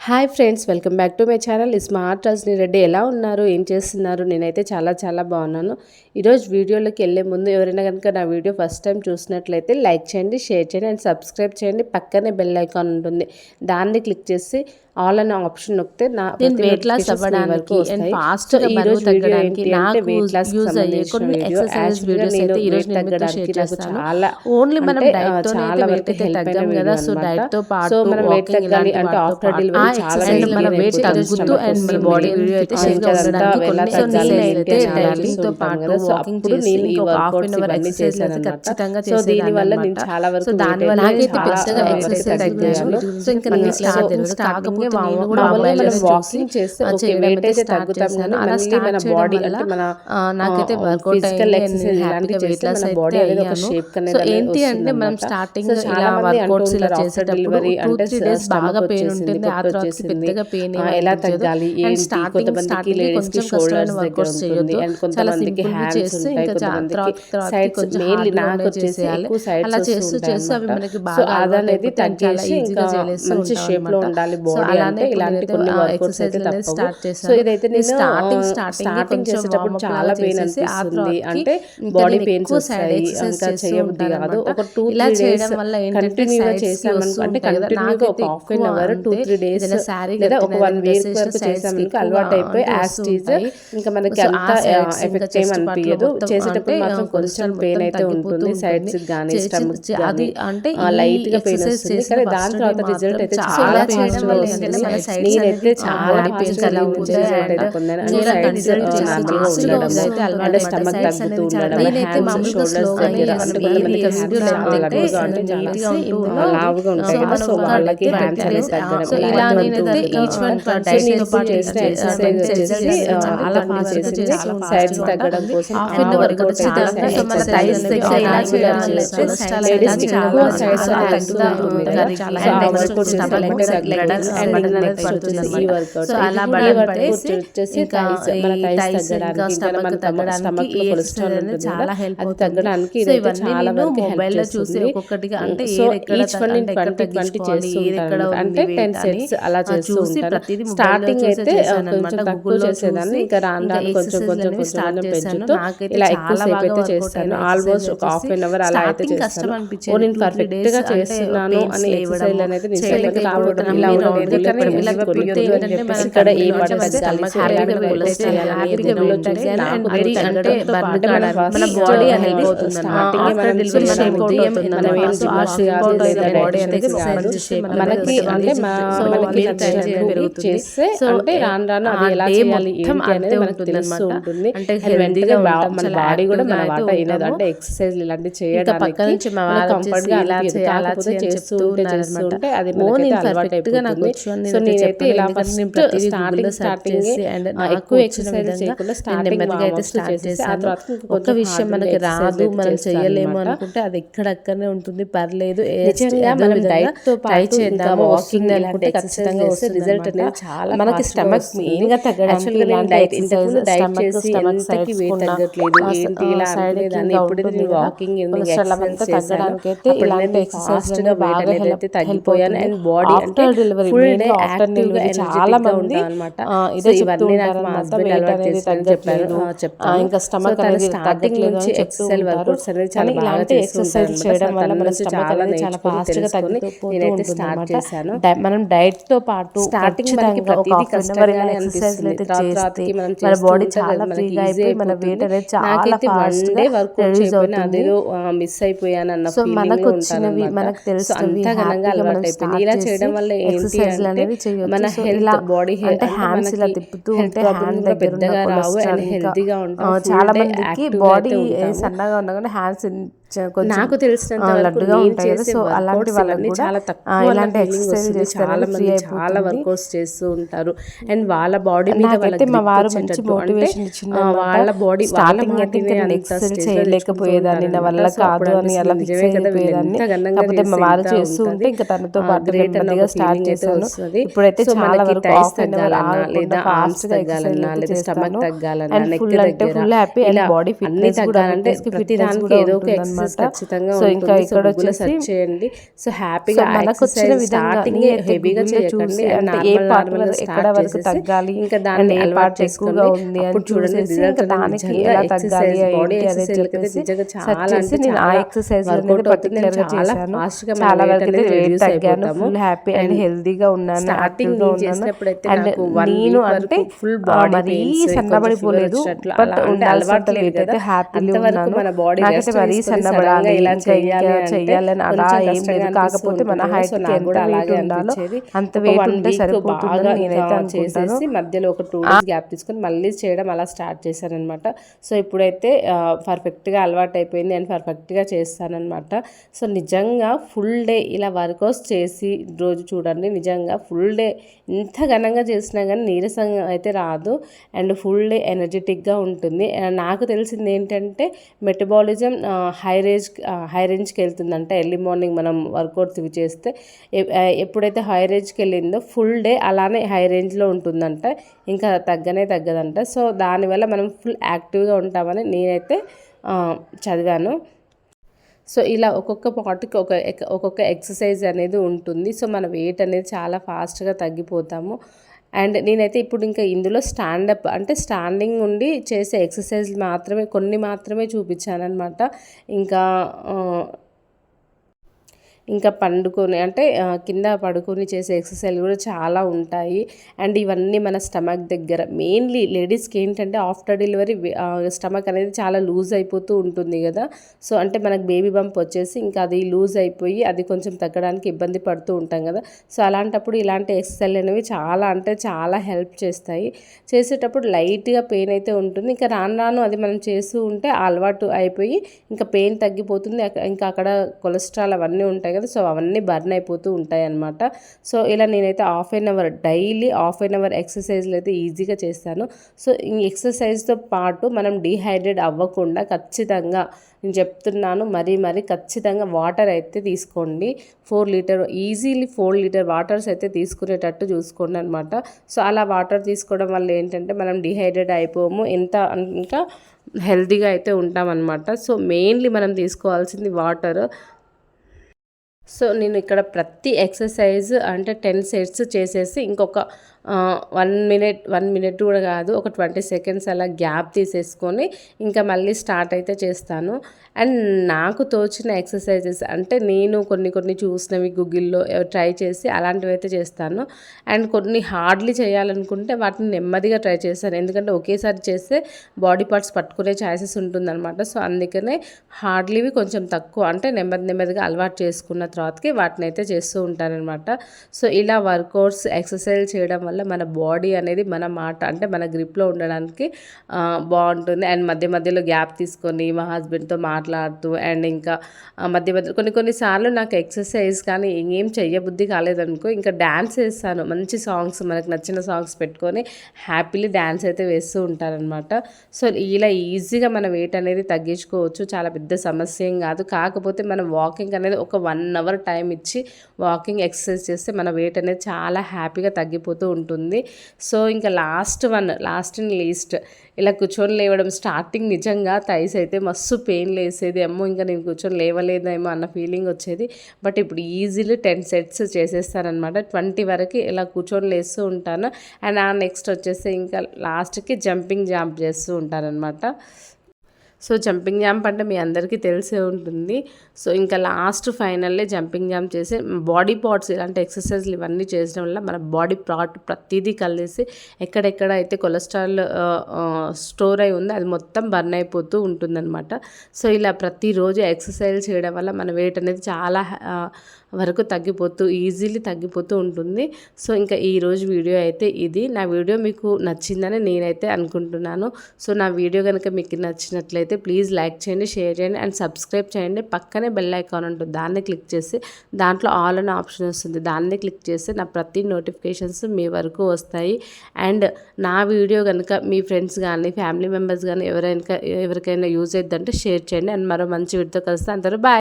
Hi friends welcome back to my channel. Smart Rajani Reddy ఎలా ఉన్నారు? ఏం చేస్తున్నారు? నేనైతే చాలా చాలా బాగున్నాను. ఈరోజు వీడియోలోకి వెళ్ళే ముందు ఎవరైనా కనుక నా వీడియో ఫస్ట్ టైం చూసినట్లయితే లైక్ చేయండి షేర్ చేయండి అండ్ సబ్స్క్రైబ్ చేయండి. పక్కనే బెల్ ఐకాన్ ఉంటుంది. దాన్ని క్లిక్ చేసి ఆల్ అనే ఆప్షన్ నొక్కితే నా వెయిట్ లాస్ అవ్వడానికి అండ్ ఫాస్ట్ బరువు తగ్గడానికి నాకు యూజ్ అయ్యే కొన్ని ఎక్సర్సైజ్ వీడియోస్ అయితే ఈ రోజు నేను మీతో షేర్ చేస్తాను. ఓన్లీ మనం డైట్తో చాలా వెయిట్ అయితే తగ్గాం కదా. సో డైట్తో పాటు మనం వెయిట్ తగ్గాలి అంటే ఆఫ్టర్ డెలివరీ చాలా మన వెయిట్ తగ్గుతూ అండ్ మన బాడీ వీడియో అయితే షేర్ చేస్తాను కొన్ని సో నేనైతే డైటింగ్తో పాటు వాకింగ్ చేసి ఒక హాఫ్ అన్ అవర్ ఎక్సర్సైజ్ అయితే ఖచ్చితంగా సో దీని వల్ల నేను చాలా వరకు దాని వల్ల నాకైతే పెద్దగా ఎక్సర్సైజ్ తగ్గాను సో ఇంకా నేను స్టార్ట్ కాకపోతే అలాగే వాకింగ్ చేస్తే అలా బాడీ నాకైతే వర్కౌట్ అయ్యి షేప్ ఏంటి అంటే మనం స్టార్టింగ్ వర్కౌట్స్ ఇలా చేసేటప్పుడు టూ త్రీ డేస్ బాగా పెయిన్ ఉంటుంది ఆ తర్వాత పెద్దగా పెయిన్ ఎలా తగ్గాలి? స్టార్టింగ్ స్టార్టింగ్ కొంచెం కష్టమైన వర్కౌట్స్ చాలా సింపుల్ చేస్తే ఇంకా కొంచెం హార్డ్ చేసేయాలి. అలా చేస్తూ చేస్తూ అవి మనకి బాగా అనేది తగ్గేసి మంచి షేప్లో ఉండాలి బాడీ అలానే ఇలాంటి కొన్ని వర్కౌట్స్ అయితే తప్పవు. సో ఇదైతే నేను స్టార్టింగ్ స్టార్టింగ్ చేసేటప్పుడు చాలా పెయిన్ అనిపిస్తుంది. అంటే బాడీ పెయిన్స్ వస్తాయి ఇంకా చేయబుద్ధి కాదు. ఒక టూ త్రీ డేస్ వల్ల కంటిన్యూగా చేసామను అంటే కంటిన్యూగా ఒక half an hour two three days లేదా ఒక వన్ వీక్ వరకు చేసామనుకో అలవాటు అయిపోయి యాస్టీజ్ ఇంకా మనకి అంత ఎఫెక్ట్ ఏమనిపించదు చేసేటప్పుడు మాత్రం కొంచెం పెయిన్ అయితే ఉంటుంది. సైడ్స్ కానీ స్టమక్ అది అంటే లైట్గా పెయిన్ వస్తుంది కానీ దాని తర్వాత రిజల్ట్ అయితే చాలా పాజిటివ్ ఎందుకంటే మన సైడ్స్ నేనైతే చాలా పెయిన్స్ అలా ఉంటాయి స్టమక్ తగ్గుతూ ఉండడం హ్యాండ్స్ షోల్డర్స్ దగ్గర లావుగా ఉంటాయి కదా సో వాళ్ళకి హ్యాండ్స్ అనేది తగ్గడం అలా చేసి సైడ్స్ తగ్గడం కోసం సైజ్ దగ్గర ఇలా చేయాలి లేడీస్ ఎక్కువ సైజ్ తగ్గుతూ ఉంటుంది అండ్ అలా బటన్ పడేసి ఇంకా టైస్ ఇంకా స్టమక్ చాలా హెల్ప్ తగ్గడానికి సో మొబైల్ చూసి ఒక్కొక్కటిగా అంటే టెన్ సెట్స్ అలా చూసి స్టార్టింగ్ అయితే కొంచెం చేసేదాన్ని ఇంకా రాను కొంచెం కొంచెం కొంచెం పెంచుతూ ఇలా చేస్తాను. ఆల్మోస్ట్ ఒక హాఫ్ అన్ అవర్ అలా అయితే పర్ఫెక్ట్గా చేస్తున్నాను అని ఎక్సర్సైజ్ కానీ ఇలా ఇక్కడ ఏ మన బాడీ మనకి అంటే మనకి చేస్తే అంటే అది ఎలా చేయాలి కూడా అయినది అంటే ఎక్సర్సైజ్ ఇలాంటివి చేయడానికి కంఫర్ట్గా అలా చేస్తూ ఉంటే అది మనకి సో నేనైతే ఇలా ఫస్ట్ స్టార్టింగ్ స్టార్టింగ్ ఎక్కువ ఎక్సర్సైజ్ చేయకుండా స్టార్ట్ చేసి ఆ తర్వాత ఒక విషయం మనకి రాదు మనం చేయలేము అనుకుంటే అది ఎక్కడక్కడనే ఉంటుంది పర్లేదు. మనం డైట్తో ట్రై చేద్దాము వాకింగ్ ఖచ్చితంగా రిజల్ట్ అనేది చాలా మనకి స్టమక్ మెయిన్గా తగ్గడం డైట్ ఇంతకుముందు డైట్ చేసి ఎంతకి తగ్గట్లేదు ఇలా అనుకునేదాన్ని వాకింగ్ ఎక్సర్సైజ్ ఇలాంటి ఎక్సర్సైజ్గా వెయిట్ తగ్గిపోయాను అండ్ బాడీ అంటే ఫుల్ చాలా మంది ఇవన్నీ చెప్పారు. ఇంకా స్టమక్ స్టార్టింగ్ నుంచి ఎక్సర్సైజ్ చాలా ఎక్సర్సైజ్ చేయడం వల్ల చాలా ఫాస్ట్గా స్టార్ట్ చేశాను. మనం డైట్తో పాటు స్టార్టింగ్ మనకి ప్రతిదీ మన బాడీ చాలా ఫ్రీగా అయిపోయి మన వెయిట్ అనేది చాలా వర్క్ అదేదో మిస్ అయిపోయాను అన్న సో మనకు వచ్చినవి మనకు తెలుసు అంత అలవాటు ఇలా చేయడం వల్ల ఏంటి ఎక్సర్సైజ్లు అనేవి చేయొచ్చు. మన హెల్త్ బాడీ అంటే హ్యాండ్స్ ఇలా తిప్పుతూ ఉంటే హ్యాండ్ దగ్గర చాలా మందికి బాడీ సన్నగా ఉన్నా కానీ హ్యాండ్స్ నాకు తెలిసినంత చాలా తక్కువ ఎక్సర్సైజ్ వర్కౌట్స్ చేస్తూ ఉంటారు. అండ్ వాళ్ళ బాడీ మీద వాళ్ళకి మా వారు వాళ్ళ బాడీ చేయలేకపోయేదాన్ని నా వల్ల కాదు అని అలా వారు చేస్తూ ఉంటే ఇంకా తనతో పాటు స్టార్ట్ చేశాను ఇప్పుడైతే చాలా వరకు ఆఫ్ లేదా తగ్గాలన్నా లేదా stomach తగ్గాలన్నా full happy and body fitness కూడా అంటే ఫిట్ దానికి ఏదో ఒక ఖచ్చితంగా సో ఇంకా ఇక్కడ వచ్చేసి చేయండి. సో హ్యాపీగా మనకు వచ్చిన స్టార్టింగ్ హెవీగా చేయకండి. ఏ వరకు ఎక్కడ వరకు తగ్గాలి ఇంకా దాన్ని ఏ అలవాటు part ఎక్కువగా ఉంది అని చూడండి ఇంకా దానికి ఎలా తగ్గాలి బాడీ ఎక్సర్సైజ్ నిజంగా చాలా అంటే నేను ఆ ఎక్సర్సైజ్ అనేది పర్టికులర్గా చేశాను. చాలా వరకు అయితే వెయిట్ తగ్గాను ఫుల్ హ్యాపీ అండ్ హెల్దీగా ఉన్నాను స్టార్టింగ్ నేను చేసినప్పుడైతే అండ్ నాకు వన్ నేను అంటే ఫుల్ బాడీ మరీ సన్నబడిపోలేదు. బట్ లేదు వెయిట్ అయితే హ్యాపీగా ఉన్నాను. నాకైతే మరీ సన్నబడాలి సడన్గా ఇలా అంటే చెయ్యాలని అలా ఏం లేదు. కాకపోతే మన ఎంత కూడా అలాగే ఉండాలో అంత వెయిట్ ఉంటే బాగా నేనైతే చేసేసి మధ్యలో ఒక టూ డేస్ గ్యాప్ తీసుకొని మళ్ళీ చేయడం అలా స్టార్ట్ చేశాను అనమాట సో ఇప్పుడైతే పర్ఫెక్ట్గా అలవాటు అయిపోయింది అండ్ పర్ఫెక్ట్గా చేస్తానన్నమాట. సో నిజంగా ఫుల్ డే ఇలా వర్కౌట్స్ చేసి రోజు చూడండి నిజంగా ఫుల్ డే ఎంత ఘనంగా చేసినా కానీ నీరసంగా అయితే రాదు. అండ్ ఫుల్ డే ఎనర్జెటిక్గా ఉంటుంది. నాకు తెలిసింది ఏంటంటే metabolism high high range high రేంజ్కి వెళ్తుందంట ఎర్లీ మార్నింగ్ మనం వర్కౌట్స్ ఇవి చేస్తే ఎప్పుడైతే హై రేంజ్కి వెళ్ళిందో ఫుల్ డే అలానే హై రేంజ్లో ఉంటుందంట. ఇంకా తగ్గనే తగ్గదంట. సో దానివల్ల మనం ఫుల్ యాక్టివ్గా ఉంటామని నేనైతే చదివాను. సో ఇలా ఒక్కొక్క పార్ట్కి ఒక ఎక్- ఒక్కొక్క ఎక్సర్సైజ్ అనేది ఉంటుంది. సో మన వెయిట్ అనేది చాలా ఫాస్ట్గా తగ్గిపోతాము. అండ్ నేనైతే ఇప్పుడు ఇంకా ఇందులో స్టాండప్ అంటే స్టాండింగ్ ఉండి చేసే ఎక్సర్సైజ్ మాత్రమే కొన్ని మాత్రమే చూపించాను అనమాట ఇంకా ఇంకా పండుకొని అంటే కింద పడుకొని చేసే ఎక్సర్సైజ్ కూడా చాలా ఉంటాయి. అండ్ ఇవన్నీ మన స్టమక్ దగ్గర. మెయిన్లీ లేడీస్కి ఏంటంటే ఆఫ్టర్ డెలివరీ స్టమక్ అనేది చాలా లూజ్ అయిపోతూ ఉంటుంది కదా. సో అంటే మనకు బేబీ బంప్ వచ్చేసి ఇంకా అది లూజ్ అయిపోయి అది కొంచెం తగ్గడానికి ఇబ్బంది పడుతూ ఉంటాం కదా. సో అలాంటప్పుడు ఇలాంటి ఎక్సర్సైజ్ అనేవి చాలా అంటే చాలా హెల్ప్ చేస్తాయి. చేసేటప్పుడు లైట్గా పెయిన్ అయితే ఉంటుంది. ఇంకా రాను రాను అది మనం చేస్తూ ఉంటే అలవాటు అయిపోయి ఇంకా పెయిన్ తగ్గిపోతుంది. ఇంకా అక్కడ కొలెస్ట్రాల్ అవన్నీ ఉంటాయి కదా. సో అవన్నీ బర్న్ అయిపోతూ ఉంటాయి అన్నమాట సో ఇలా నేనైతే half an hour daily half an hour ఎక్సర్సైజ్లు అయితే ఈజీగా చేస్తాను. సో ఈ ఎక్సర్సైజ్తో పాటు మనం డీహైడ్రేట్ అవ్వకుండా ఖచ్చితంగా నేను చెప్తున్నాను మరీ మరీ ఖచ్చితంగా వాటర్ అయితే తీసుకోండి. Four litre easily four litre waters అయితే తీసుకునేటట్టు చూసుకోండి అనమాట సో అలా వాటర్ తీసుకోవడం వల్ల ఏంటంటే మనం డిహైడ్రేట్ అయిపోము. ఎంత ఇంకా హెల్తీగా అయితే ఉంటామన్నమాట. సో మెయిన్లీ మనం తీసుకోవాల్సింది వాటర్. సో నేను ఇక్కడ ప్రతి ఎక్సర్సైజ్ అంటే టెన్ సెట్స్ చేసేసి ఇంకొక వన్ మినిట్ వన్ మినిట్ కూడా కాదు ఒక ట్వంటీ సెకండ్స్ అలా గ్యాప్ తీసేసుకొని ఇంకా మళ్ళీ స్టార్ట్ అయితే చేస్తాను. అండ్ నాకు తోచిన ఎక్సర్సైజెస్ అంటే నేను కొన్ని కొన్ని చూసినవి గూగుల్లో ట్రై చేసి అలాంటివి అయితే చేస్తాను. అండ్ కొన్ని హార్డ్లీ చేయాలనుకుంటే వాటిని నెమ్మదిగా ట్రై చేస్తాను. ఎందుకంటే ఒకేసారి చేస్తే బాడీ పార్ట్స్ పట్టుకునే ఛాన్సెస్ ఉంటుందన్నమాట. సో అందుకనే హార్డ్లీవి కొంచెం తక్కువ అంటే నెమ్మది నెమ్మదిగా అలవాటు చేసుకున్న తర్వాతకి వాటిని అయితే చేస్తూ ఉంటానన్నమాట. సో ఇలా వర్కౌట్స్ ఎక్సర్సైజ్ చేయడం వల్ల మన బాడీ అనేది మన మాట అంటే మన గ్రిప్లో ఉండడానికి బాగుంటుంది. అండ్ మధ్య మధ్యలో గ్యాప్ తీసుకొని మా హస్బెండ్తో మాట్లాడుతూ అండ్ ఇంకా మధ్య మధ్యలో కొన్ని కొన్నిసార్లు నాకు ఎక్సర్సైజ్ కానీ ఏం చెయ్యబుద్ధి కాలేదనుకో ఇంకా డ్యాన్స్ వేస్తాను. మంచి సాంగ్స్ మనకు నచ్చిన సాంగ్స్ పెట్టుకొని హ్యాపీలీ డ్యాన్స్ అయితే వేస్తూ ఉంటారనమాట. సో ఇలా ఈజీగా మన వెయిట్ అనేది తగ్గించుకోవచ్చు. చాలా పెద్ద సమస్య ఏం కాదు. కాకపోతే మనం వాకింగ్ అనేది ఒక వన్ అవర్ టైం ఇచ్చి వాకింగ్ ఎక్సర్సైజ్ చేస్తే మన వెయిట్ అనేది చాలా హ్యాపీగా తగ్గిపోతూ ఉంటుంది. ఉంటుంది. సో ఇంకా last one last and least ఇలా కూర్చొని లేవడం స్టార్టింగ్ నిజంగా థైస్ అయితే మస్తు పెయిన్ లేసేది. ఏమో ఇంకా నేను కూర్చొని లేవలేదేమో అన్న ఫీలింగ్ వచ్చేది. బట్ ఇప్పుడు ఈజీలీ టెన్ సెట్స్ చేసేస్తానమాట ట్వంటీ వరకు ఇలా కూర్చొని లేస్తూ ఉంటాను. అండ్ ఆ నెక్స్ట్ వచ్చేసి ఇంకా లాస్ట్కి జంపింగ్ జాంప్ చేస్తూ ఉంటానన్నమాట. సో జంపింగ్ జాంప్ అంటే మీ అందరికీ తెలిసే ఉంటుంది. సో ఇంకా లాస్ట్ ఫైనల్లే జంపింగ్ జాంప్ చేసి బాడీ పార్ట్స్ ఇలాంటి ఎక్సర్సైజ్లు ఇవన్నీ చేయడం వల్ల మన బాడీ పార్ట్ ప్రతిదీ కలిసి ఎక్కడెక్కడ అయితే కొలెస్ట్రాల్ స్టోర్ అయి ఉందో అది మొత్తం బర్న్ అయిపోతూ ఉంటుందన్నమాట. సో ఇలా ప్రతిరోజు ఎక్సర్సైజ్ చేయడం వల్ల మన వెయిట్ అనేది చాలా వరకు తగ్గిపోతూ ఈజీలీ తగ్గిపోతూ ఉంటుంది. సో ఇంకా ఈరోజు వీడియో అయితే ఇది. నా వీడియో మీకు నచ్చిందని నేనైతే అనుకుంటున్నాను. సో నా వీడియో కనుక మీకు నచ్చినట్లయితే ప్లీజ్ లైక్ చేయండి షేర్ చేయండి అండ్ సబ్స్క్రైబ్ చేయండి. పక్కనే బెల్ ఐకాన్ ఉంటుంది దాన్ని క్లిక్ చేసి దాంట్లో ఆల్ అనే ఆప్షన్ వస్తుంది దాన్ని క్లిక్ చేస్తే నా ప్రతి నోటిఫికేషన్స్ మీ వరకు వస్తాయి. అండ్ నా వీడియో కనుక మీ ఫ్రెండ్స్ కానీ ఫ్యామిలీ మెంబర్స్ కానీ ఎవరైనా ఎవరికైనా యూజ్ అవుతుందంటే షేర్ చేయండి అండ్ మరో మంచి వీడితో కలిస్తే అందరూ బాయ్.